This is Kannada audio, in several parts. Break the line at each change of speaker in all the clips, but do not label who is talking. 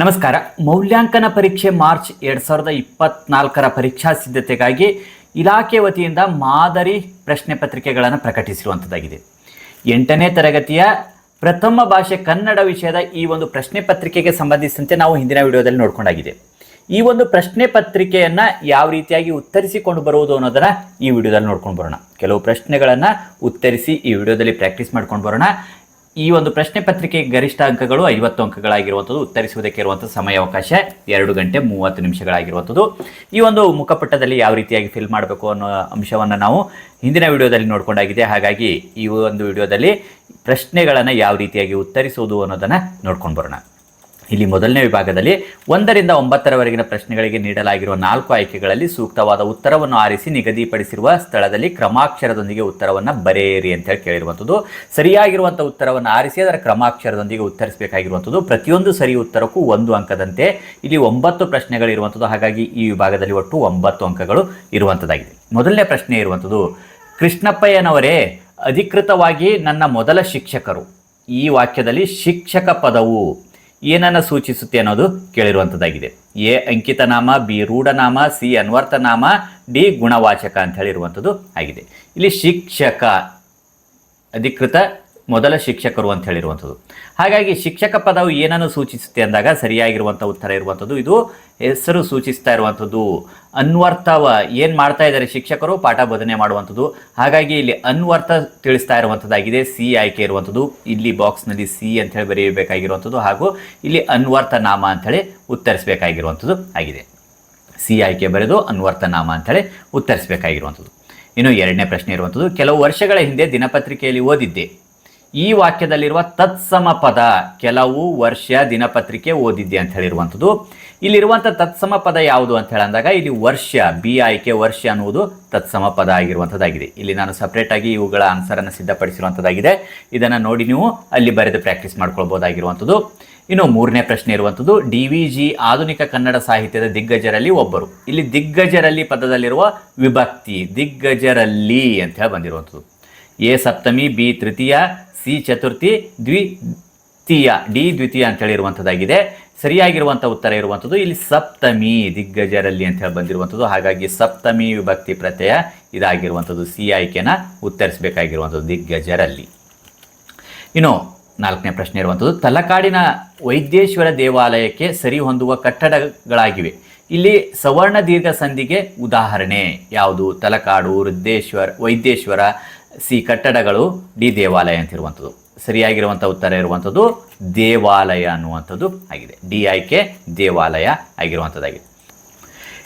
ನಮಸ್ಕಾರ. ಮೌಲ್ಯಾಂಕನ ಪರೀಕ್ಷೆ ಮಾರ್ಚ್ ಎರಡು ಸಾವಿರದ ಇಪ್ಪತ್ನಾಲ್ಕರ ಪರೀಕ್ಷಾ ಸಿದ್ಧತೆಗಾಗಿ ಇಲಾಖೆ ವತಿಯಿಂದ ಮಾದರಿ ಪ್ರಶ್ನೆ ಪತ್ರಿಕೆಗಳನ್ನು ಪ್ರಕಟಿಸಿರುವಂಥದ್ದಾಗಿದೆ ಎಂಟನೇ ತರಗತಿಯ ಪ್ರಥಮ ಭಾಷೆ ಕನ್ನಡ ವಿಷಯದ ಈ ಒಂದು ಪ್ರಶ್ನೆ ಪತ್ರಿಕೆಗೆ ಸಂಬಂಧಿಸಿದಂತೆ ನಾವು ಹಿಂದಿನ ವಿಡಿಯೋದಲ್ಲಿ ನೋಡ್ಕೊಂಡಾಗಿದೆ. ಈ ಒಂದು ಪ್ರಶ್ನೆ ಪತ್ರಿಕೆಯನ್ನು ಯಾವ ರೀತಿಯಾಗಿ ಉತ್ತರಿಸಿಕೊಂಡು ಬರುವುದು ಅನ್ನೋದನ್ನು ಈ ವಿಡಿಯೋದಲ್ಲಿ ನೋಡ್ಕೊಂಡು ಬರೋಣ. ಕೆಲವು ಪ್ರಶ್ನೆಗಳನ್ನು ಉತ್ತರಿಸಿ ಈ ವಿಡಿಯೋದಲ್ಲಿ ಪ್ರಾಕ್ಟೀಸ್ ಮಾಡ್ಕೊಂಡು ಬರೋಣ. ಈ ಒಂದು ಪ್ರಶ್ನೆ ಪತ್ರಿಕೆ ಗರಿಷ್ಠ ಅಂಕಗಳು ಐವತ್ತು ಅಂಕಗಳಾಗಿರುವಂಥದ್ದು, ಉತ್ತರಿಸುವುದಕ್ಕೆ ಇರುವಂಥ ಸಮಯಾವಕಾಶ ಎರಡು ಗಂಟೆ ಮೂವತ್ತು ನಿಮಿಷಗಳಾಗಿರುವಂಥದ್ದು. ಈ ಒಂದು ಮುಖಪುಟದಲ್ಲಿ ಯಾವ ರೀತಿಯಾಗಿ ಫಿಲ್ ಮಾಡಬೇಕು ಅನ್ನೋ ಅಂಶವನ್ನು ನಾವು ಹಿಂದಿನ ವಿಡಿಯೋದಲ್ಲಿ ನೋಡ್ಕೊಂಡಾಗಿದೆ. ಹಾಗಾಗಿ ಈ ಒಂದು ವಿಡಿಯೋದಲ್ಲಿ ಪ್ರಶ್ನೆಗಳನ್ನು ಯಾವ ರೀತಿಯಾಗಿ ಉತ್ತರಿಸುವುದು ಅನ್ನೋದನ್ನು ನೋಡ್ಕೊಂಡು ಬರೋಣ. ಇಲ್ಲಿ ಮೊದಲನೇ ವಿಭಾಗದಲ್ಲಿ ಒಂದರಿಂದ ಒಂಬತ್ತರವರೆಗಿನ ಪ್ರಶ್ನೆಗಳಿಗೆ ನೀಡಲಾಗಿರುವ ನಾಲ್ಕು ಆಯ್ಕೆಗಳಲ್ಲಿ ಸೂಕ್ತವಾದ ಉತ್ತರವನ್ನು ಆರಿಸಿ ನಿಗದಿಪಡಿಸಿರುವ ಸ್ಥಳದಲ್ಲಿ ಕ್ರಮಾಕ್ಷರದೊಂದಿಗೆ ಉತ್ತರವನ್ನು ಬರೆಯಿರಿ ಅಂತ ಹೇಳಿ ಕೇಳಿರುವಂಥದ್ದು. ಸರಿಯಾಗಿರುವಂಥ ಉತ್ತರವನ್ನು ಆರಿಸಿ ಅದರ ಕ್ರಮಾಕ್ಷರದೊಂದಿಗೆ ಉತ್ತರಿಸಬೇಕಾಗಿರುವಂಥದ್ದು. ಪ್ರತಿಯೊಂದು ಸರಿ ಉತ್ತರಕ್ಕೂ ಒಂದು ಅಂಕದಂತೆ ಇಲ್ಲಿ ಒಂಬತ್ತು ಪ್ರಶ್ನೆಗಳಿರುವಂಥದ್ದು ಹಾಗಾಗಿ ಈ ವಿಭಾಗದಲ್ಲಿ ಒಟ್ಟು ಒಂಬತ್ತು ಅಂಕಗಳು ಇರುವಂಥದ್ದಾಗಿದೆ. ಮೊದಲನೇ ಪ್ರಶ್ನೆ ಇರುವಂಥದ್ದು, ಕೃಷ್ಣಪ್ಪಯ್ಯನವರೇ, ಅಧಿಕೃತವಾಗಿ ನನ್ನ ಮೊದಲ ಶಿಕ್ಷಕರು. ಈ ವಾಕ್ಯದಲ್ಲಿ ಶಿಕ್ಷಕ ಪದವು ಏನನ್ನು ಸೂಚಿಸುತ್ತೆ ಅನ್ನೋದು ಕೇಳಿರುವಂಥದ್ದಾಗಿದೆ ಎ, ಅಂಕಿತನಾಮ, ಬಿ, ರೂಢನಾಮ, ಸಿ, ಅನ್ವರ್ಥನಾಮ, ಡಿ, ಗುಣವಾಚಕ ಅಂತ ಹೇಳಿರುವಂಥದ್ದು ಆಗಿದೆ. ಇಲ್ಲಿ ಶಿಕ್ಷಕ, ಅಧಿಕೃತ ಮೊದಲ ಶಿಕ್ಷಕರು ಅಂತ ಹೇಳಿರುವಂಥದ್ದು. ಹಾಗಾಗಿ ಶಿಕ್ಷಕ ಪದವು ಏನನ್ನು ಸೂಚಿಸುತ್ತೆ ಅಂದಾಗ ಸರಿಯಾಗಿರುವಂಥ ಉತ್ತರ ಇರುವಂಥದ್ದು. ಇದು ಹೆಸರು ಸೂಚಿಸ್ತಾ ಇರುವಂಥದ್ದು. ಅನ್ವರ್ಥವ ಏನು ಮಾಡ್ತಾ ಇದ್ದಾರೆ ಶಿಕ್ಷಕರು? ಪಾಠ ಬೋಧನೆ ಮಾಡುವಂಥದ್ದು. ಹಾಗಾಗಿ ಇಲ್ಲಿ ಅನ್ವರ್ಥ ತಿಳಿಸ್ತಾ ಇರುವಂಥದ್ದಾಗಿದೆ. ಸಿ ಆಯ್ಕೆ ಇರುವಂಥದ್ದು. ಇಲ್ಲಿ ಬಾಕ್ಸ್ನಲ್ಲಿ ಸಿ ಅಂತ ಹೇಳಿ ಬರೆಯಬೇಕಾಗಿರುವಂಥದ್ದು ಹಾಗೂ ಇಲ್ಲಿ ಅನ್ವರ್ಥ ನಾಮ ಅಂಥೇಳಿ ಉತ್ತರಿಸಬೇಕಾಗಿರುವಂಥದ್ದು ಆಗಿದೆ. ಸಿ ಆಯ್ಕೆ ಬರೆದು ಅನ್ವರ್ಥ ನಾಮ ಅಂಥೇಳಿ ಉತ್ತರಿಸಬೇಕಾಗಿರುವಂಥದ್ದು. ಇನ್ನು ಎರಡನೇ ಪ್ರಶ್ನೆ ಇರುವಂಥದ್ದು. ಕೆಲವು ವರ್ಷಗಳ ಹಿಂದೆ ದಿನಪತ್ರಿಕೆಯಲ್ಲಿ ಓದಿದ್ದೆ. ಈ ವಾಕ್ಯದಲ್ಲಿರುವ ತತ್ಸಮ ಪದ ಕೆಲವು ವರ್ಷ ದಿನಪತ್ರಿಕೆ ಓದಿದ್ದೆ ಅಂತ ಹೇಳಿರುವಂಥದ್ದು. ಇಲ್ಲಿರುವಂಥ ತತ್ಸಮ ಪದ ಯಾವುದು ಅಂತ ಹೇಳಂದಾಗ ಇಲ್ಲಿ ವರ್ಷ, ಬಿ ಆಯ್ಕೆ ವರ್ಷ ಅನ್ನುವುದು ತತ್ಸಮ ಪದ ಆಗಿರುವಂಥದ್ದಾಗಿದೆ. ಇಲ್ಲಿ ನಾನು ಸಪ್ರೇಟಾಗಿ ಇವುಗಳ ಆನ್ಸರನ್ನು ಸಿದ್ಧಪಡಿಸಿರುವಂಥದ್ದಾಗಿದೆ. ಇದನ್ನು ನೋಡಿ ನೀವು ಅಲ್ಲಿ ಬರೆದು ಪ್ರಾಕ್ಟೀಸ್ ಮಾಡ್ಕೊಳ್ಬೋದಾಗಿರುವಂಥದ್ದು. ಇನ್ನು ಮೂರನೇ ಪ್ರಶ್ನೆ ಇರುವಂಥದ್ದು, ಡಿ ವಿ ಜಿ ಆಧುನಿಕ ಕನ್ನಡ ಸಾಹಿತ್ಯದ ದಿಗ್ಗಜರಲ್ಲಿ ಒಬ್ಬರು. ಇಲ್ಲಿ ದಿಗ್ಗಜರಲ್ಲಿ ಪದದಲ್ಲಿರುವ ವಿಭಕ್ತಿ, ದಿಗ್ಗಜರಲ್ಲಿ ಅಂತ ಹೇಳಿ ಬಂದಿರುವಂಥದ್ದು. ಎ ಸಪ್ತಮಿ, ಬಿ ತೃತೀಯ ಸಿ ಚತುರ್ಥಿ ದ್ವಿತೀಯ, ಡಿ ದ್ವಿತೀಯ ಅಂತ ಹೇಳಿರುವಂಥದ್ದಾಗಿದೆ ಸರಿಯಾಗಿರುವಂಥ ಉತ್ತರ ಇರುವಂಥದ್ದು ಇಲ್ಲಿ ಸಪ್ತಮಿ ದಿಗ್ಗಜರಲ್ಲಿ ಅಂತ ಹೇಳಿ ಬಂದಿರುವಂಥದ್ದು. ಹಾಗಾಗಿ ಸಪ್ತಮಿ ವಿಭಕ್ತಿ ಪ್ರತ್ಯಯ ಇದಾಗಿರುವಂಥದ್ದು. ಸಿ ಆಯ್ಕೆನ ಉತ್ತರಿಸಬೇಕಾಗಿರುವಂಥದ್ದು ದಿಗ್ಗಜರಲ್ಲಿ. ಇನ್ನು ನಾಲ್ಕನೇ ಪ್ರಶ್ನೆ ಇರುವಂಥದ್ದು, ತಲಕಾಡಿನ ವೈದ್ಯೇಶ್ವರ ದೇವಾಲಯಕ್ಕೆ ಸರಿ ಹೊಂದುವ ಕಟ್ಟಡಗಳಾಗಿವೆ. ಇಲ್ಲಿ ಸವರ್ಣ ದೀರ್ಘ ಸಂಧಿಗೆ ಉದಾಹರಣೆ ಯಾವುದು? ತಲಕಾಡು, ವೃದ್ಧೇಶ್ವರ, ವೈದ್ಯೇಶ್ವರ ಸಿ ಕಟ್ಟಡಗಳು ಡಿ ದೇವಾಲಯ ಅಂತಿರುವಂಥದ್ದು. ಸರಿಯಾಗಿರುವಂಥ ಉತ್ತರ ಇರುವಂಥದ್ದು ದೇವಾಲಯ ಅನ್ನುವಂಥದ್ದು ಆಗಿದೆ. ಡಿ ಆಯ್ಕೆ ದೇವಾಲಯ ಆಗಿರುವಂಥದ್ದಾಗಿದೆ.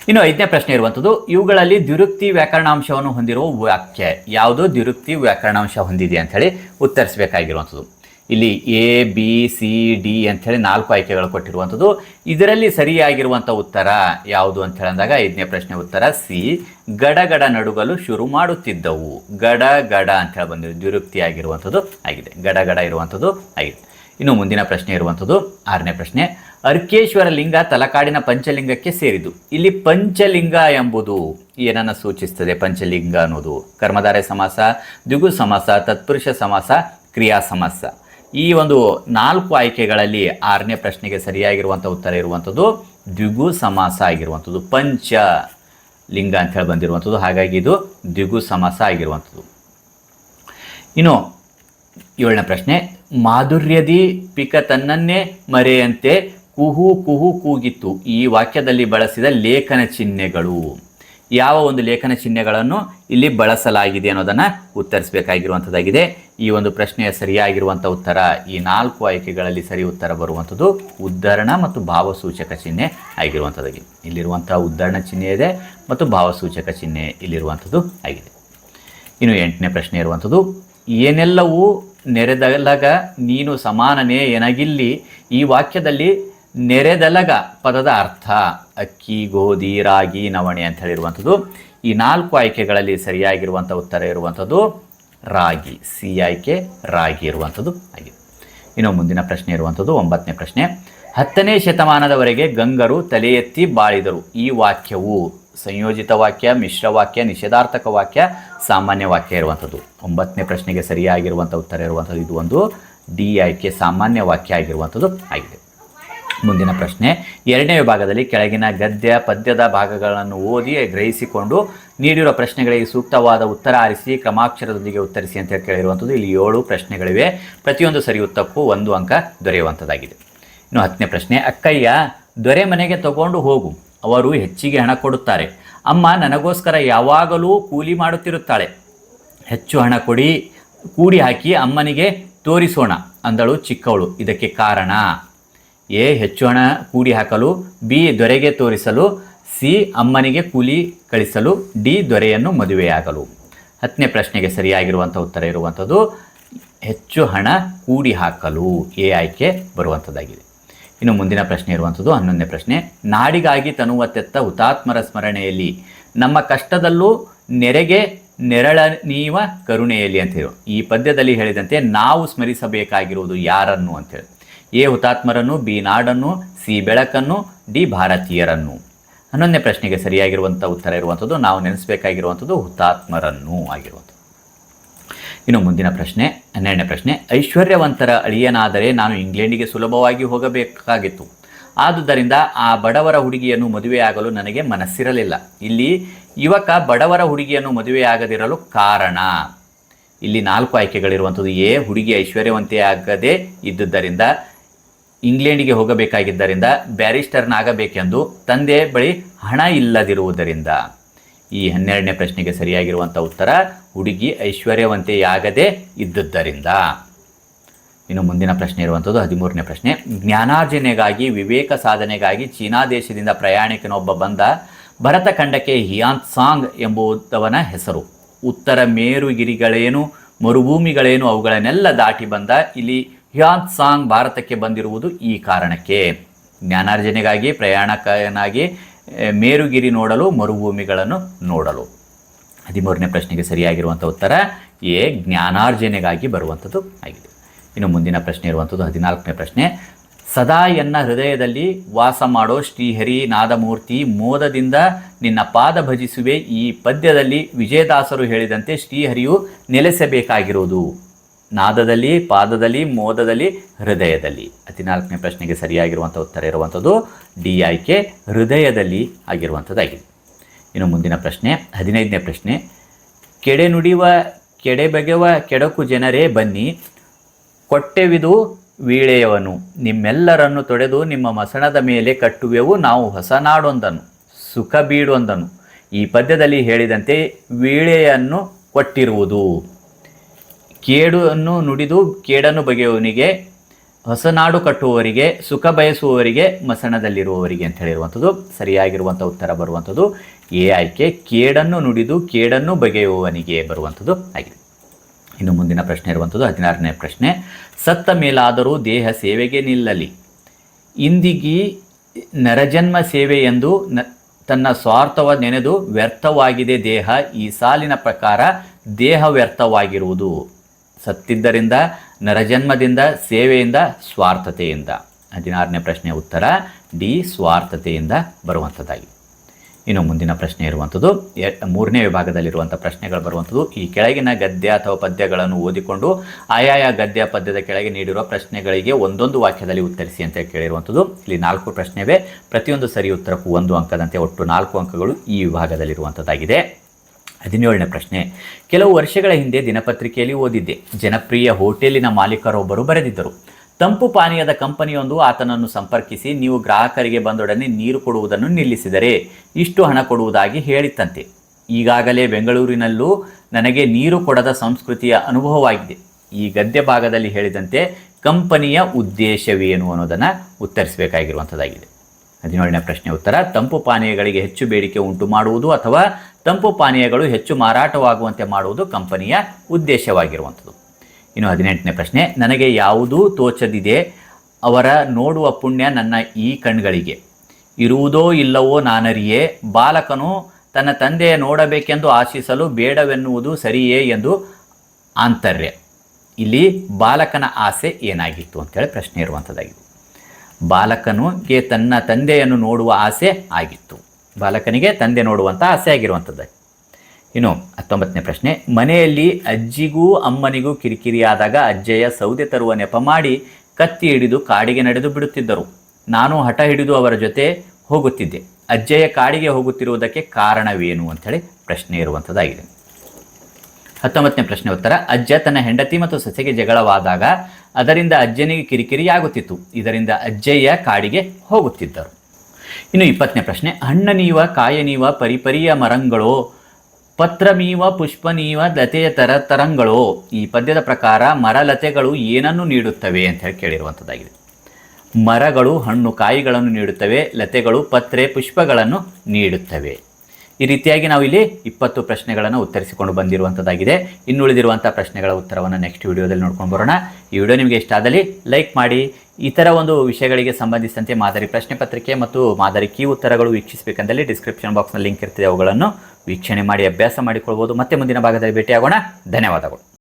ಇನ್ನು ಐದನೇ ಪ್ರಶ್ನೆ ಇರುವಂಥದ್ದು, ಇವುಗಳಲ್ಲಿ ದ್ವಿರುಕ್ತಿ ವ್ಯಾಕರಣಾಂಶವನ್ನು ಹೊಂದಿರುವ ವಾಕ್ಯ ಯಾವುದು ದ್ವಿರುಕ್ತಿ ವ್ಯಾಕರಣಾಂಶ ಹೊಂದಿದೆ ಅಂಥೇಳಿ ಉತ್ತರಿಸಬೇಕಾಗಿರುವಂಥದ್ದು. ಇಲ್ಲಿ ಎ ಬಿ ಸಿ ಡಿ ಅಂಥೇಳಿ ನಾಲ್ಕು ಆಯ್ಕೆಗಳು ಕೊಟ್ಟಿರುವಂಥದ್ದು. ಇದರಲ್ಲಿ ಸರಿಯಾಗಿರುವಂಥ ಉತ್ತರ ಯಾವುದು ಅಂತ ಹೇಳಿದಾಗ ಐದನೇ ಪ್ರಶ್ನೆ ಉತ್ತರ ಸಿ, ಗಡಗಡ ನಡುಗಲು ಶುರು ಮಾಡುತ್ತಿದ್ದವು. ಗಡ ಗಡ ಅಂತ ಹೇಳಿ ಬಂದಿದೆ ದ್ವಿರುಕ್ತಿ ಆಗಿರುವಂಥದ್ದು ಆಗಿದೆ. ಗಡಗಡ ಇರುವಂಥದ್ದು ಆಗಿದೆ. ಇನ್ನು ಮುಂದಿನ ಪ್ರಶ್ನೆ ಇರುವಂಥದ್ದು ಆರನೇ ಪ್ರಶ್ನೆ, ಅರ್ಕೇಶ್ವರ ಲಿಂಗ ತಲಕಾಡಿನ ಪಂಚಲಿಂಗಕ್ಕೆ ಸೇರಿದು ಇಲ್ಲಿ ಪಂಚಲಿಂಗ ಎಂಬುದು ಏನನ್ನು ಸೂಚಿಸ್ತದೆ? ಪಂಚಲಿಂಗ ಅನ್ನೋದು. ಕರ್ಮಧಾರೆ ಸಮಾಸ ದ್ವಿಗು ಸಮಾಸ, ತತ್ಪುರುಷ ಸಮಾಸ, ಕ್ರಿಯಾ ಸಮಾಸ. ಈ ಒಂದು ನಾಲ್ಕು ಆಯ್ಕೆಗಳಲ್ಲಿ ಆರನೇ ಪ್ರಶ್ನೆಗೆ ಸರಿಯಾಗಿರುವಂಥ ಉತ್ತರ ಇರುವಂಥದ್ದು ದ್ವಿಗು ಸಮಾಸ ಆಗಿರುವಂಥದ್ದು, ಪಂಚ ಲಿಂಗ ಅಂತ ಹೇಳಿ ಬಂದಿರುವಂಥದ್ದು. ಹಾಗಾಗಿ ಇದು ದ್ವಿಗು ಸಮಾಸ ಆಗಿರುವಂಥದ್ದು. ಇನ್ನು ಏಳನೇ ಪ್ರಶ್ನೆ, ಮಾಧುರ್ಯದಿ ಪಿಕ ತನ್ನನ್ನೇ ಮರೆಯಂತೆ ಕುಹು ಕುಹು ಕೂಗಿತ್ತು. ಈ ವಾಕ್ಯದಲ್ಲಿ ಬಳಸಿದ ಲೇಖನ ಚಿಹ್ನೆಗಳು. ಯಾವ ಒಂದು ಲೇಖನ ಚಿಹ್ನೆಗಳನ್ನು ಇಲ್ಲಿ ಬಳಸಲಾಗಿದೆ ಅನ್ನೋದನ್ನು ಉತ್ತರಿಸಬೇಕಾಗಿರುವಂಥದ್ದಾಗಿದೆ. ಈ ಒಂದು ಪ್ರಶ್ನೆಯ ಸರಿಯಾಗಿರುವಂಥ ಉತ್ತರ, ಈ ನಾಲ್ಕು ಆಯ್ಕೆಗಳಲ್ಲಿ ಸರಿ ಉತ್ತರ ಬರುವಂಥದ್ದು ಉದ್ಧರಣ ಮತ್ತು ಭಾವಸೂಚಕ ಚಿಹ್ನೆ ಆಗಿರುವಂಥದ್ದಾಗಿದೆ ಇಲ್ಲಿರುವಂಥ ಉದ್ಧರಣ ಚಿಹ್ನೆ ಇದೆ ಮತ್ತು ಭಾವಸೂಚಕ ಚಿಹ್ನೆ ಇಲ್ಲಿರುವಂಥದ್ದು ಆಗಿದೆ. ಇನ್ನು ಎಂಟನೇ ಪ್ರಶ್ನೆ ಇರುವಂಥದ್ದು, ಏನೆಲ್ಲವೂ ನೆರೆದಲಗ ನೀನು ಸಮಾನನೇ ಏನಾಗಿಲ್ಲಿ ಈ ವಾಕ್ಯದಲ್ಲಿ ನೆರೆದಲಗ ಪದದ ಅರ್ಥ ಅಕ್ಕಿ, ಗೋಧಿ, ರಾಗಿ, ನವಣೆ ಅಂತ ಹೇಳಿರುವಂಥದ್ದು. ಈ ನಾಲ್ಕು ಆಯ್ಕೆಗಳಲ್ಲಿ ಸರಿಯಾಗಿರುವಂಥ ಉತ್ತರ ಇರುವಂಥದ್ದು ರಾಗಿ, ಸಿ ಆಯ್ಕೆ ರಾಗಿ ಇರುವಂಥದ್ದು ಆಗಿದೆ. ಇನ್ನು ಮುಂದಿನ ಪ್ರಶ್ನೆ ಇರುವಂಥದ್ದು ಒಂಬತ್ತನೇ ಪ್ರಶ್ನೆ. ಹತ್ತನೇ ಶತಮಾನದವರೆಗೆ ಗಂಗರು ತಲೆ ಎತ್ತಿ ಬಾಳಿದರು. ಈ ವಾಕ್ಯವು ಸಂಯೋಜಿತ ವಾಕ್ಯ, ಮಿಶ್ರ ವಾಕ್ಯ, ನಿಷೇಧಾರ್ಥಕ ವಾಕ್ಯ, ಸಾಮಾನ್ಯ ವಾಕ್ಯ ಇರುವಂಥದ್ದು. ಒಂಬತ್ತನೇ ಪ್ರಶ್ನೆಗೆ ಸರಿಯಾಗಿರುವಂಥ ಉತ್ತರ ಇರುವಂಥದ್ದು. ಇದು ಒಂದು ಡಿ ಆಯ್ಕೆ, ಸಾಮಾನ್ಯ ವಾಕ್ಯ ಆಗಿರುವಂಥದ್ದು ಆಗಿದೆ. ಮುಂದಿನ ಪ್ರಶ್ನೆ. ಎರಡನೇ ವಿಭಾಗದಲ್ಲಿ ಕೆಳಗಿನ ಗದ್ಯ, ಪದ್ಯದ ಭಾಗಗಳನ್ನು ಓದಿ ಗ್ರಹಿಸಿಕೊಂಡು ನೀಡಿರುವ ಪ್ರಶ್ನೆಗಳಿಗೆ ಸೂಕ್ತವಾದ ಉತ್ತರ ಆರಿಸಿ, ಕ್ರಮಾಕ್ಷರದೊಂದಿಗೆ ಉತ್ತರಿಸಿ ಅಂತ ಕೇಳಿರುವಂಥದ್ದು ಇಲ್ಲಿ ಏಳು ಪ್ರಶ್ನೆಗಳಿವೆ. ಪ್ರತಿಯೊಂದು ಸರಿ ಉತ್ತಕ್ಕೂ ಒಂದು ಅಂಕ ದೊರೆಯುವಂಥದ್ದಾಗಿದೆ. ಇನ್ನು ಹತ್ತನೇ ಪ್ರಶ್ನೆ, ಅಕ್ಕಯ್ಯ, ದೊರೆ ಮನೆಗೆ ತಗೊಂಡು ಹೋಗು. ಅವರು ಹೆಚ್ಚಿಗೆ ಹಣ ಕೊಡುತ್ತಾರೆ. ಅಮ್ಮ ನನಗೋಸ್ಕರ ಯಾವಾಗಲೂ ಕೂಲಿ ಮಾಡುತ್ತಿರುತ್ತಾಳೆ. ಹೆಚ್ಚು ಹಣ ಕೊಡಿ, ಕೂಡಿ ಹಾಕಿ ಅಮ್ಮನಿಗೆ ತೋರಿಸೋಣ ಅಂದಳು ಚಿಕ್ಕವಳು. ಇದಕ್ಕೆ ಕಾರಣ? ಎ ಹೆಚ್ಚು ಹಣ ಕೂಡಿ ಹಾಕಲು, ಬಿ ದೊರೆಗೆ ತೋರಿಸಲು, ಸಿ ಅಮ್ಮನಿಗೆ ಕೂಲಿ ಕಳಿಸಲು, ಡಿ ದೊರೆಯನ್ನು ಮದುವೆಯಾಗಲು. ಹತ್ತನೇ ಪ್ರಶ್ನೆಗೆ ಸರಿಯಾಗಿರುವಂಥ ಉತ್ತರ ಇರುವಂಥದ್ದು, ಹೆಚ್ಚು ಹಣ ಕೂಡಿ ಹಾಕಲು ಎ ಆಯ್ಕೆ ಬರುವಂಥದ್ದಾಗಿದೆ. ಇನ್ನು ಮುಂದಿನ ಪ್ರಶ್ನೆ ಇರುವಂಥದ್ದು, ಹನ್ನೊಂದನೇ ಪ್ರಶ್ನೆ, ನಾಡಿಗಾಗಿ ತನುವತ್ತೆತ್ತ ತೆತ್ತ ಹುತಾತ್ಮರ ಸ್ಮರಣೆಯಲ್ಲಿ, ನಮ್ಮ ಕಷ್ಟದಲ್ಲೂ ನೆರೆಗೆ ನೆರಳ ನೀವ ಕರುಣೆಯಲ್ಲಿ ಅಂತ ಹೇಳಿ. ಈ ಪದ್ಯದಲ್ಲಿ ಹೇಳಿದಂತೆ ನಾವು ಸ್ಮರಿಸಬೇಕಾಗಿರುವುದು ಯಾರನ್ನು ಅಂತೇಳಿ ಎ ಹುತಾತ್ಮರನ್ನು, ಬಿ ನಾಡನ್ನು, ಸಿ ಬೆಳಕನ್ನು, ಡಿ ಭಾರತೀಯರನ್ನು. ಹನ್ನೊಂದನೇ ಪ್ರಶ್ನೆಗೆ ಸರಿಯಾಗಿರುವಂಥ ಉತ್ತರ ಇರುವಂಥದ್ದು, ನಾವು ನೆನೆಸಬೇಕಾಗಿರುವಂಥದ್ದು ಹುತಾತ್ಮರನ್ನು ಆಗಿರುವಂಥದ್ದು. ಇನ್ನು ಮುಂದಿನ ಪ್ರಶ್ನೆ, ಹನ್ನೆರಡನೇ ಪ್ರಶ್ನೆ, ಐಶ್ವರ್ಯವಂತರ ಅಳಿಯನಾದರೆ ನಾನು ಇಂಗ್ಲೆಂಡಿಗೆ ಸುಲಭವಾಗಿ ಹೋಗಬೇಕಾಗಿತ್ತು. ಆದುದರಿಂದ ಆ ಬಡವರ ಹುಡುಗಿಯನ್ನು ಮದುವೆಯಾಗಲು ನನಗೆ ಮನಸ್ಸಿರಲಿಲ್ಲ. ಇಲ್ಲಿ ಯುವಕ ಬಡವರ ಹುಡುಗಿಯನ್ನು ಮದುವೆಯಾಗದಿರಲು ಕಾರಣ. ಇಲ್ಲಿ ನಾಲ್ಕು ಆಯ್ಕೆಗಳಿರುವಂಥದ್ದು, ಎ ಹುಡುಗಿ ಐಶ್ವರ್ಯವಂತೆಯಾಗದೇ ಇದ್ದುದರಿಂದ ಇಂಗ್ಲೆಂಡಿಗೆ ಹೋಗಬೇಕಾಗಿದ್ದರಿಂದ ಬ್ಯಾರಿಸ್ಟರ್ನಾಗಬೇಕೆಂದು ತಂದೆ ಬಳಿ ಹಣ ಇಲ್ಲದಿರುವುದರಿಂದ. ಈ ಹನ್ನೆರಡನೇ ಪ್ರಶ್ನೆಗೆ ಸರಿಯಾಗಿರುವಂಥ ಉತ್ತರ, ಹುಡುಗಿ ಐಶ್ವರ್ಯವಂತೆಯಾಗದೇ ಇದ್ದುದರಿಂದ ಇನ್ನು ಮುಂದಿನ ಪ್ರಶ್ನೆ ಇರುವಂಥದ್ದು ಹದಿಮೂರನೇ ಪ್ರಶ್ನೆ. ಜ್ಞಾನಾರ್ಜನೆಗಾಗಿ, ವಿವೇಕ ಸಾಧನೆಗಾಗಿ ಚೀನಾ ದೇಶದಿಂದ ಪ್ರಯಾಣಿಕನೊಬ್ಬ ಬಂದ ಭರತ ಖಂಡಕ್ಕೆ ಹಿಯಾನ್ ಸಾಂಗ್ ಎಂಬುದವನ ಹೆಸರು. ಉತ್ತರ ಮೇರುಗಿರಿಗಳೇನು, ಮರುಭೂಮಿಗಳೇನು ಅವುಗಳನ್ನೆಲ್ಲ ದಾಟಿ ಬಂದ, ಇಲ್ಲಿ ಹಿಯಾಂತ್ ಸಾಂಗ್ ಭಾರತಕ್ಕೆ ಬಂದಿರುವುದು ಈ ಕಾರಣಕ್ಕೆ. ಜ್ಞಾನಾರ್ಜನೆಗಾಗಿ, ಪ್ರಯಾಣಕನಾಗಿ ಮೇರುಗಿರಿ ನೋಡಲು, ಮರುಭೂಮಿಗಳನ್ನು ನೋಡಲು. ಹದಿಮೂರನೇ ಪ್ರಶ್ನೆಗೆ ಸರಿಯಾಗಿರುವಂಥ ಉತ್ತರ, ಎ, ಜ್ಞಾನಾರ್ಜನೆಗಾಗಿ ಬರುವಂಥದ್ದು ಆಗಿದೆ. ಇನ್ನು ಮುಂದಿನ ಪ್ರಶ್ನೆ ಇರುವಂಥದ್ದು ಹದಿನಾಲ್ಕನೇ ಪ್ರಶ್ನೆ. ಸದಾ ಎನ್ನ ಹೃದಯದಲ್ಲಿ ವಾಸ ಮಾಡೋ ಶ್ರೀಹರಿ, ನಾದಮೂರ್ತಿ, ಮೋದದಿಂದ ನಿನ್ನ ಪಾದ ಭಜಿಸುವೆ, ಈ ಪದ್ಯದಲ್ಲಿ ವಿಜಯದಾಸರು ಹೇಳಿದಂತೆ ಶ್ರೀಹರಿಯು ನೆಲೆಸಬೇಕಾಗಿರುವುದು. ನಾದದಲ್ಲಿ, ಪಾದದಲ್ಲಿ, ಮೋದದಲ್ಲಿ, ಹೃದಯದಲ್ಲಿ. ಹದಿನಾಲ್ಕನೇ ಪ್ರಶ್ನೆಗೆ ಸರಿಯಾಗಿರುವಂಥ ಉತ್ತರ ಇರುವಂಥದ್ದು ಡಿ ಆಯ್ಕೆ ಹೃದಯದಲ್ಲಿ ಆಗಿರುವಂಥದ್ದಾಗಿದೆ ಇನ್ನು ಮುಂದಿನ ಪ್ರಶ್ನೆ, ಹದಿನೈದನೇ ಪ್ರಶ್ನೆ. ಕೆಡೆ ನುಡಿಯುವ ಕೆಡೆ ಬಗೆವ ಕೆಡಕು ಜನರೇ ಬನ್ನಿ. ಕೊಟ್ಟೆವಿದು ವೀಳೆಯವನು. ನಿಮ್ಮೆಲ್ಲರನ್ನು ತೊಡೆದು ನಿಮ್ಮ ಮಸಣದ ಮೇಲೆ ಕಟ್ಟುವೆವು. ನಾವು ಹೊಸ ನಾಡೊಂದನು, ಸುಖ ಬೀಡೊಂದನು. ಈ ಪದ್ಯದಲ್ಲಿ ಹೇಳಿದಂತೆ ವೀಳೆಯನ್ನು ಕೊಟ್ಟಿರುವುದು. ಕೇಡನ್ನು ನುಡಿದು ಕೇಡನ್ನು ಬಗೆಯುವವನಿಗೆ, ಹೊಸನಾಡು ಕಟ್ಟುವವರಿಗೆ, ಸುಖ ಬಯಸುವವರಿಗೆ, ಮಸಣದಲ್ಲಿರುವವರಿಗೆ ಅಂತ ಹೇಳಿರುವಂಥದ್ದು, ಸರಿಯಾಗಿರುವಂಥ ಉತ್ತರ ಬರುವಂಥದ್ದು. ಎ ಆಯ್ಕೆ ಕೇಡನ್ನು ನುಡಿದು ಕೇಡನ್ನು ಬಗೆಯುವವನಿಗೆ ಬರುವಂಥದ್ದು ಆಗಿದೆ. ಇನ್ನು ಮುಂದಿನ ಪ್ರಶ್ನೆ ಇರುವಂಥದ್ದು, ಹದಿನಾರನೇ ಪ್ರಶ್ನೆ. ಸತ್ತ ಮೇಲಾದರೂ ದೇಹ ಸೇವೆಗೆ ನಿಲ್ಲಲಿ. ಇಂದಿಗಿ ನರಜನ್ಮ ಸೇವೆ ಎಂದು ನ, ತನ್ನ ಸ್ವಾರ್ಥವ ನೆನೆದು ವ್ಯರ್ಥವಾಗಿದೆ ದೇಹ. ಈ ಸಾಲಿನ ಪ್ರಕಾರ ದೇಹ ವ್ಯರ್ಥವಾಗಿರುವುದು. ಸತ್ತಿದ್ದರಿಂದ, ನರಜನ್ಮದಿಂದ, ಸೇವೆಯಿಂದ, ಸ್ವಾರ್ಥತೆಯಿಂದ. ಹದಿನಾರನೇ ಪ್ರಶ್ನೆ ಉತ್ತರ, ಡಿ, ಸ್ವಾರ್ಥತೆಯಿಂದ ಬರುವಂಥದ್ದಾಗಿ. ಇನ್ನು ಮುಂದಿನ ಪ್ರಶ್ನೆ ಇರುವಂಥದ್ದು, ಎ- ಮೂರನೇ ವಿಭಾಗದಲ್ಲಿರುವಂಥ ಪ್ರಶ್ನೆಗಳು ಬರುವಂಥದ್ದು, ಈ ಕೆಳಗಿನ ಗದ್ಯ ಅಥವಾ ಪದ್ಯಗಳನ್ನು ಓದಿಕೊಂಡು ಆಯಾಯ ಗದ್ಯ ಪದ್ಯದ ಕೆಳಗೆ ನೀಡಿರುವ ಪ್ರಶ್ನೆಗಳಿಗೆ ಒಂದೊಂದು ವಾಕ್ಯದಲ್ಲಿ ಉತ್ತರಿಸಿ ಅಂತ ಕೇಳಿರುವಂಥದ್ದು. ಇಲ್ಲಿ ನಾಲ್ಕು ಪ್ರಶ್ನೆವೇ, ಪ್ರತಿಯೊಂದು ಸರಿ ಉತ್ತರಕ್ಕೂ ಒಂದು ಅಂಕದಂತೆ ಒಟ್ಟು ನಾಲ್ಕು ಅಂಕಗಳು ಈ ವಿಭಾಗದಲ್ಲಿರುವಂಥದ್ದಾಗಿದೆ. ಹದಿನೇಳನೇ ಪ್ರಶ್ನೆ. ಕೆಲವು ವರ್ಷಗಳ ಹಿಂದೆ ದಿನಪತ್ರಿಕೆಯಲ್ಲಿ ಓದಿದ್ದೆ. ಜನಪ್ರಿಯ ಹೋಟೆಲಿನ ಮಾಲೀಕರೊಬ್ಬರು ಬರೆದಿದ್ದರು. ತಂಪು ಪಾನೀಯದ ಕಂಪನಿಯೊಂದು ಆತನನ್ನು ಸಂಪರ್ಕಿಸಿ ನೀವು ಗ್ರಾಹಕರಿಗೆ ಬಂದೊಡನೆ ನೀರು ಕೊಡುವುದನ್ನು ನಿಲ್ಲಿಸಿದರೆ ಇಷ್ಟು ಹಣ ಕೊಡುವುದಾಗಿ ಹೇಳಿತ್ತಂತೆ. ಈಗಾಗಲೇ ಬೆಂಗಳೂರಿನಲ್ಲೂ ನನಗೆ ನೀರು ಕೊಡದ ಸಂಸ್ಕೃತಿಯ ಅನುಭವವಾಗಿದೆ. ಈ ಗದ್ಯ ಭಾಗದಲ್ಲಿ ಹೇಳಿದಂತೆ, ಕಂಪನಿಯ ಉದ್ದೇಶವೇನು ಅನ್ನೋದನ್ನು ಉತ್ತರಿಸಬೇಕಾಗಿರುವಂಥದ್ದಾಗಿದೆ ಹದಿನೇಳನೇ ಪ್ರಶ್ನೆ ಉತ್ತರ, ತಂಪು ಪಾನೀಯಗಳಿಗೆ ಹೆಚ್ಚು ಬೇಡಿಕೆ ಉಂಟು ಮಾಡುವುದು ಅಥವಾ ತಂಪು ಪಾನೀಯಗಳು ಹೆಚ್ಚು ಮಾರಾಟವಾಗುವಂತೆ ಮಾಡುವುದು ಕಂಪನಿಯ ಉದ್ದೇಶವಾಗಿರುವಂಥದ್ದು. ಇನ್ನು ಹದಿನೆಂಟನೇ ಪ್ರಶ್ನೆ, ನನಗೆ ಯಾವುದೂ ತೋಚದಿದೆ, ಅವರ ನೋಡುವ ಪುಣ್ಯ ನನ್ನ ಈ ಕಣ್ಗಳಿಗೆ. ಇರುವುದೋ ಇಲ್ಲವೋ ನಾನರಿಯೇ, ಬಾಲಕನು ತನ್ನ ತಂದೆಯ ನೋಡಬೇಕೆಂದು ಆಶಿಸಲು ಬೇಡವೆನ್ನುವುದು ಸರಿಯೇ ಎಂದು ಆಂತರ್ಯ. ಇಲ್ಲಿ ಬಾಲಕನ ಆಸೆ ಏನಾಗಿತ್ತು ಅಂತೇಳಿ ಪ್ರಶ್ನೆ ಇರುವಂಥದ್ದಾಗಿದೆ. ಬಾಲಕನಿಗೆ ತನ್ನ ತಂದೆಯನ್ನು ನೋಡುವ ಆಸೆ ಆಗಿತ್ತು. ಬಾಲಕನಿಗೆ ತಂದೆ ನೋಡುವಂಥ ಆಸೆ ಆಗಿರುವಂಥದ್ದು ಇನ್ನು ಹತ್ತೊಂಬತ್ತನೇ ಪ್ರಶ್ನೆ, ಮನೆಯಲ್ಲಿ ಅಜ್ಜಿಗೂ ಅಮ್ಮನಿಗೂ ಕಿರಿಕಿರಿಯಾದಾಗ ಅಜ್ಜಯ್ಯ ಸೌದೆ ತರುವ ನೆಪ ಮಾಡಿ ಕತ್ತಿ ಹಿಡಿದು ಕಾಡಿಗೆ ನಡೆದು ಬಿಡುತ್ತಿದ್ದರು. ನಾನು ಹಠ ಹಿಡಿದು ಅವರ ಜೊತೆ ಹೋಗುತ್ತಿದ್ದೆ. ಅಜ್ಜೆಯ ಕಾಡಿಗೆ ಹೋಗುತ್ತಿರುವುದಕ್ಕೆ ಕಾರಣವೇನು ಅಂಥೇಳಿ ಪ್ರಶ್ನೆ ಇರುವಂಥದ್ದಾಗಿದೆ ಹತ್ತೊಂಬತ್ತನೇ ಪ್ರಶ್ನೆ ಉತ್ತರ. ಅಜ್ಜ ತನ್ನ ಹೆಂಡತಿ ಮತ್ತು ಸೊಸೆಗೆ ಜಗಳವಾದಾಗ ಅದರಿಂದ ಅಜ್ಜನಿಗೆ ಕಿರಿಕಿರಿಯಾಗುತ್ತಿತ್ತು. ಇದರಿಂದ ಅಜ್ಜಯ್ಯ ಕಾಡಿಗೆ ಹೋಗುತ್ತಿದ್ದರು. ಇನ್ನು ಇಪ್ಪತ್ತನೇ ಪ್ರಶ್ನೆ. ಹಣ್ಣ ನೀವ, ಕಾಯ ನೀವ, ಪರಿಪರಿಯ ಮರಂಗಳೋ ಪತ್ರಮೀವ ಪುಷ್ಪನೀವ ಲತೆಯ ತರ ತರಂಗಳೋ, ಈ ಪದ್ಯದ ಪ್ರಕಾರ ಮರಲತೆಗಳು ಏನನ್ನು ನೀಡುತ್ತವೆ ಅಂತ ಹೇಳಿ ಕೇಳಿರುವಂಥದ್ದಾಗಿದೆ ಮರಗಳು ಹಣ್ಣು ಕಾಯಿಗಳನ್ನು ನೀಡುತ್ತವೆ, ಲತೆಗಳು ಪತ್ರೆ ಪುಷ್ಪಗಳನ್ನು ನೀಡುತ್ತವೆ. ಈ ರೀತಿಯಾಗಿ ನಾವು ಇಲ್ಲಿ ಇಪ್ಪತ್ತು ಪ್ರಶ್ನೆಗಳನ್ನು ಉತ್ತರಿಸಿಕೊಂಡು ಬಂದಿರುವಂಥದ್ದಾಗಿದೆ ಇನ್ನುಳಿದಿರುವಂಥ ಪ್ರಶ್ನೆಗಳ ಉತ್ತರವನ್ನು ನೆಕ್ಸ್ಟ್ ವಿಡಿಯೋದಲ್ಲಿ ನೋಡ್ಕೊಂಡು ಬರೋಣ. ಈ ವಿಡಿಯೋ ನಿಮಗೆ ಇಷ್ಟ ಆದಲ್ಲಿ ಲೈಕ್ ಮಾಡಿ. ಇತರ ಒಂದು ವಿಷಯಗಳಿಗೆ ಸಂಬಂಧಿಸಿದಂತೆ ಮಾದರಿ ಪ್ರಶ್ನೆ ಪತ್ರಿಕೆ ಮತ್ತು ಮಾದರಿ ಕೀ ಉತ್ತರಗಳು ವೀಕ್ಷಿಸಬೇಕಂದಲ್ಲಿ ಡಿಸ್ಕ್ರಿಪ್ಷನ್ ಬಾಕ್ಸ್ನಲ್ಲಿ ಲಿಂಕ್ ಇರ್ತದೆ ಅವುಗಳನ್ನು ವೀಕ್ಷಣೆ ಮಾಡಿ ಅಭ್ಯಾಸ ಮಾಡಿಕೊಳ್ಬೋದು. ಮತ್ತೆ ಮುಂದಿನ ಭಾಗದಲ್ಲಿ ಭೇಟಿಯಾಗೋಣ. ಧನ್ಯವಾದಗಳು.